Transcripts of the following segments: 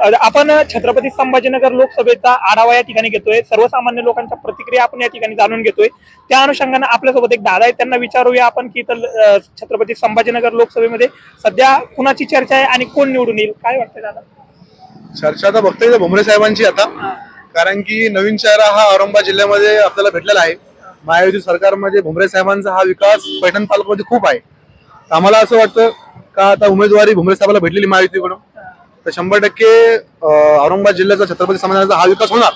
आपण छत्रपती संभाजीनगर लोकसभेचा आढावा या ठिकाणी घेतोय. सर्वसामान्य लोकांच्या प्रतिक्रिया आपण या ठिकाणी जाणून घेतोय. त्या अनुषंगाने आपल्यासोबत एक दादा आहे त्यांना विचारूया आपण की इथं अ, छत्रपती संभाजीनगर लोकसभेमध्ये सध्या कुणाची चर्चा आहे आणि कोण निवडून येईल? काय वाटतंय दादा? चर्चा तर बघतोय भुमरे साहेबांची आता. कारण की नवीन चेहरा हा औरंगाबाद जिल्ह्यामध्ये आपल्याला भेटलेला आहे. महायुती सरकारमध्ये भुमरे साहेबांचा हा विकास पैठण तालुक्यामध्ये खूप आहे. तर आम्हाला असं वाटतं का आता उमेदवारी भुमरे साहेबाला भेटलेली महायुतीकडून? तर शंभर टक्के औरंगाबाद जिल्ह्याचा छत्रपती समाजाचा हा विकास होणार.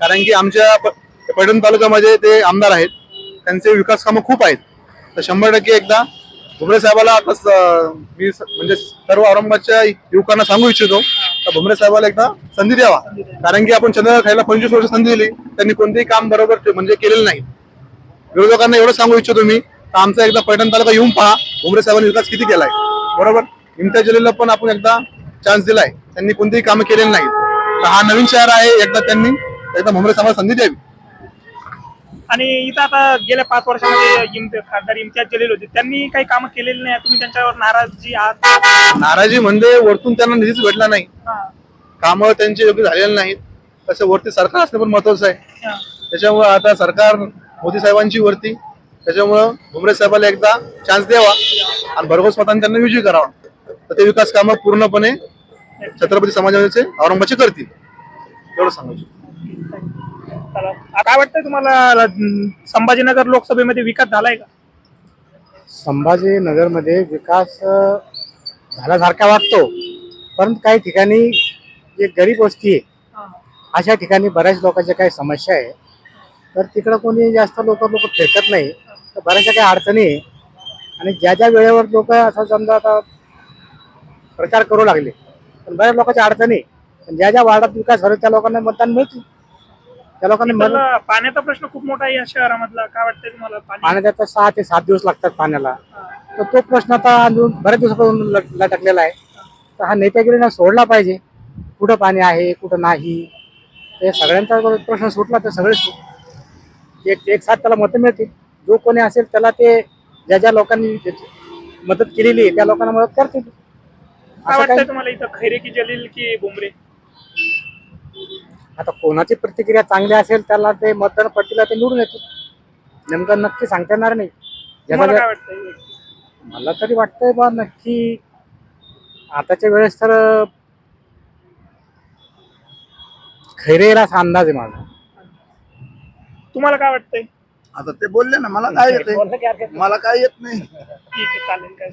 कारण की आमच्या पैठण तालुक्यामध्ये ते आमदार आहेत. त्यांचे विकास कामं खूप आहेत. तर शंभर टक्के एकदा भुमरे साहेबाला आता मी म्हणजे सर्व औरंगाबादच्या युवकांना सांगू इच्छितो तर भुमरे साहेबाला एकदा संधी द्यावा. कारण की आपण चंद्रकांत खायला पंचवीस वर्ष संधी दिली त्यांनी कोणतेही काम बरोबर म्हणजे केलेलं नाही. विरोधकांना एवढं सांगू इच्छितो मी तर आमचा एकदा पैठण तालुका येऊन पहा भुमरे साहेबांनी विकास किती केलाय. बरोबर? इम्तियाज जिल्ह्याला पण आपण एकदा चान्स दिलाय. त्यांनी कोणतेही कामं केलेली नाही तर हा नवीन शहर आहे. एकदा त्यांनी एकदा भुमरे साहेबांना संधी द्यावी. आणि इथं आता गेल्या पाच वर्षामध्ये खासदार इम्तियाज जलील होते. त्यांनी काही कामं केलेली नाही. तुम्ही त्यांच्यावर नाराजी आहात नाराजी म्हणजे वरतून त्यांना निधीच भेटला नाही. हा, कामं त्यांचे योग्य झालेले नाहीत. तसं वरती सरकार असणं पण महत्वाचं आहे. हा. त्याच्यामुळं आता सरकार मोदी साहेबांची वरती. त्याच्यामुळं भुमरे साहेबाला एकदा चान्स द्यावा. आणि भरघोस मतांनी त्यांना विजयी करावा. तर ते विकास कामं पूर्णपणे छत्रपती समाजाचे औरंगाबादचे करतील. एवढं सांगायचं काय वाटतंय तुम्हाला संभाजीनगर लोकसभेमध्ये विकास झालाय का? संभाजीनगरमध्ये विकास झाल्यासारखा वाटतो. परंतु काही ठिकाणी जे गरीब वस्ती आहे अशा ठिकाणी बऱ्याच लोकांच्या काही समस्या आहे. तर तिकडं कोणी जास्त लोक लोक फिरकत नाही. तर बऱ्याचशा काही अडचणी आहे. आणि ज्या ज्या वेळेवर लोक असं समजा आता प्रचार करू लागले पण बऱ्याच लोकांच्या अडचणी. पण ज्या ज्या वार्डात विकास झाला त्या लोकांना मतदान मिळते त्या लोकांना पाण्याचा प्रश्न खूप मोठा आहे या शहरामधला. काय वाटतंय तुम्हाला? पाणी पाण्यात आता सहा ते सात दिवस लागतात पाण्याला. तर तो प्रश्न आता अजून बऱ्याच दिवसापासून लट- लटकलेला आहे. तर हा नेत्यागिरीनं सोडला पाहिजे. कुठं पाणी आहे कुठं नाही? ते सगळ्यांचा प्रश्न सुटला तर सगळे सु- एक एक साथ त्याला मतं मिळतील. जो कोणी असेल त्याला ते ज्या ज्या लोकांनी त्याची मदत केलेली आहे त्या लोकांना मदत करतील. काय असं वाटतंय काही तुम्हाला इथं खैरे की जलील की बुमरे? आता कोणाची प्रतिक्रिया चांगली असेल त्याला ते मतदान पट्टीला ते निवडून येतील. नेमकं नक्की सांगता येणार नाही. तुम्हाला काय मला तरी वाटतंय बा नक्की आताच्या वेळेस तर खैरेलाच अंदाज आहे माझा. तुम्हाला काय वाटतंय? आता ते बोलले ना मला काय येते मला काय येत नाही? ठीक आहे चालेल काय